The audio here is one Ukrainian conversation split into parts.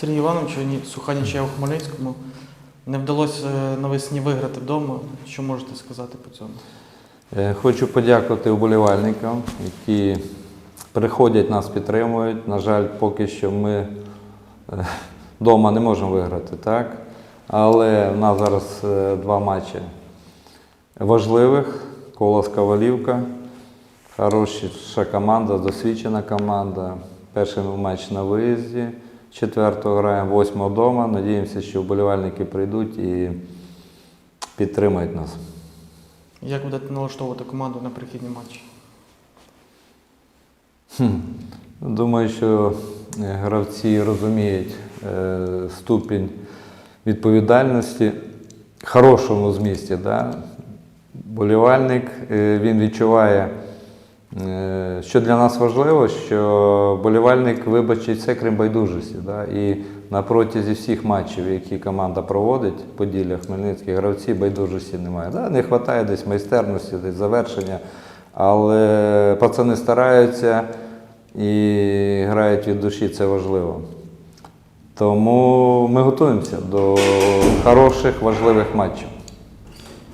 Сергій Іванович, ні- суха нічия у Хмельницькому. Не вдалося е, навесні виграти вдома. Що можете сказати по цьому? Е, Хочу подякувати вболівальникам, які приходять, нас підтримують. На жаль, поки що ми вдома не можемо виграти, так? Але в нас зараз е, два матчі важливих. Колос Ковалівка. Хороша команда, досвідчена команда. Перший матч на виїзді. Четвертого граємо, восьмого вдома. Надіємося, що вболівальники прийдуть і підтримають нас. Як будете налаштовувати команду на прихідні матчі? Думаю, що е, гравці розуміють е, ступінь відповідальності в хорошому змісті. Да? Болівальник е, він відчуває, що для нас важливо, що болівальник вибачить все крім байдужості. Да? І на протязі всіх матчів, які команда проводить, Поділля, Хмельницький, гравці байдужості немає. Да? Не вистачає десь майстерності, десь завершення. Але пацани стараються і грають від душі, це важливо. Тому ми готуємося до хороших, важливих матчів.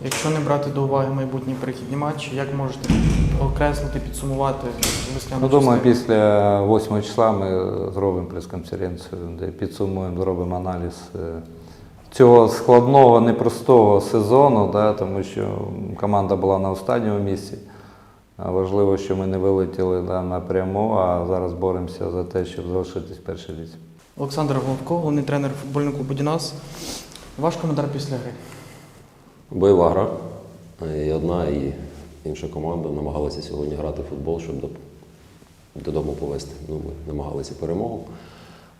Якщо не брати до уваги майбутні прихідні матчі, як можете окреслити, підсумувати весняну Ну, думаю, після 8 числа ми зробимо прес-конференцію, де підсумуємо, зробимо аналіз е, цього складного, непростого сезону, да, тому що команда була на останньому місці. Важливо, що ми не вилетіли да, напряму, а зараз боремося за те, щоб залишитись в першій лізі. Олександр Головко, головний тренер футбольного клубу Дінас. Ваш коментар після гри. Бойова гра. І одна, і інша команда намагалася сьогодні грати в футбол, щоб додому повезти. Ну, ми намагалися перемогу.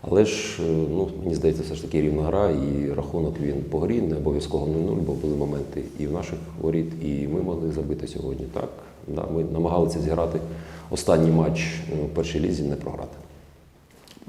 Але ж, е, ну, мені здається, все ж таки рівна гра, і рахунок він по грі, не обов'язково 0-0, бо були моменти і в наших воріт, і ми могли забити сьогодні. Так, да, ми намагалися зіграти останній матч е, в першій лізі, не програти.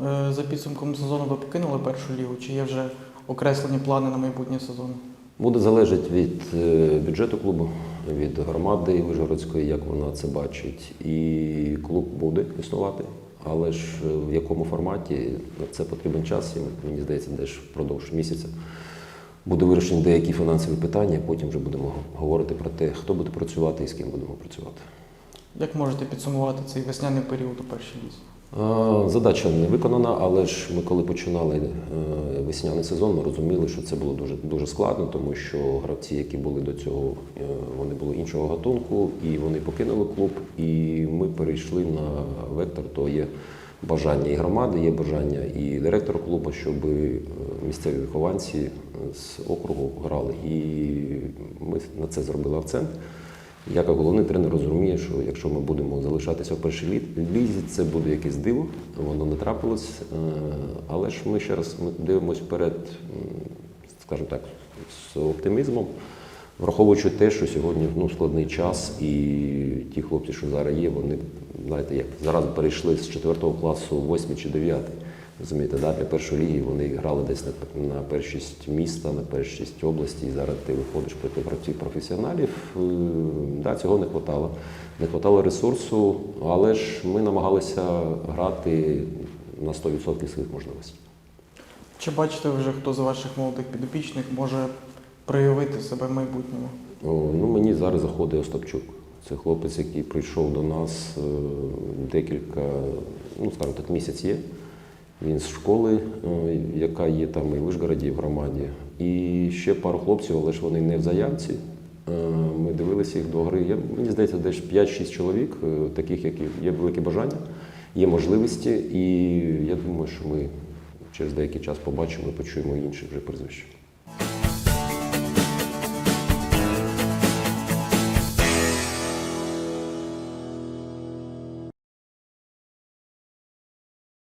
Е, За підсумком сезону ви покинули першу лігу, чи є вже окреслені плани на майбутній сезон? Буде залежати від е, бюджету клубу, від громади Вижгородської, як вона це бачить. І клуб буде існувати, але ж е, в якому форматі на це потрібен час, і мені здається, десь впродовж місяця буде вирішені деякі фінансові питання, потім вже будемо говорити про те, хто буде працювати і з ким будемо працювати. Як можете підсумувати цей весняний період у першій лізі? Задача не виконана, але ж ми коли починали е, весняний сезон, ми розуміли, що це було дуже дуже складно, тому що гравці, які були до цього, е, вони були іншого гатунку, і вони покинули клуб. І ми перейшли на вектор, то є бажання і громади, є бажання і директора клубу, щоб е, місцеві вихованці з округу грали. І ми на це зробили акцент. Я, як головний тренер, розумію, що якщо ми будемо залишатися в першій лі- лізі, це буде якесь диво, воно не трапилось. Е, Але ж ми ще раз дивимося вперед, скажімо так, з оптимізмом, враховуючи те, що сьогодні ну, складний час, і ті хлопці, що зараз є, вони, знаєте, як зараз перейшли з 4 класу в 8 чи 9. Розумієте, да? для першої ліги вони грали десь на, на першість міста, на першість області, і зараз ти виходиш проти професіоналів. Е, Да, цього не хватало. Не хватало ресурсу, але ж ми намагалися грати на 100% своїх можливостей. Чи бачите вже, хто з ваших молодих підопічних може проявити себе в майбутньому? О, Ну, мені зараз заходить Остапчук. Це хлопець, який прийшов до нас е, декілька, ну скажімо так, місяць є. Він з школи, е, яка є там і в Вишгороді, і в громаді. І ще пару хлопців, але ж вони не в заявці. Е, Ми дивилися їх до гри. Я, мені здається, десь 5-6 чоловік, е, таких, які є велике бажання, є можливості. І я думаю, що ми через деякий час побачимо і почуємо інші вже прізвища.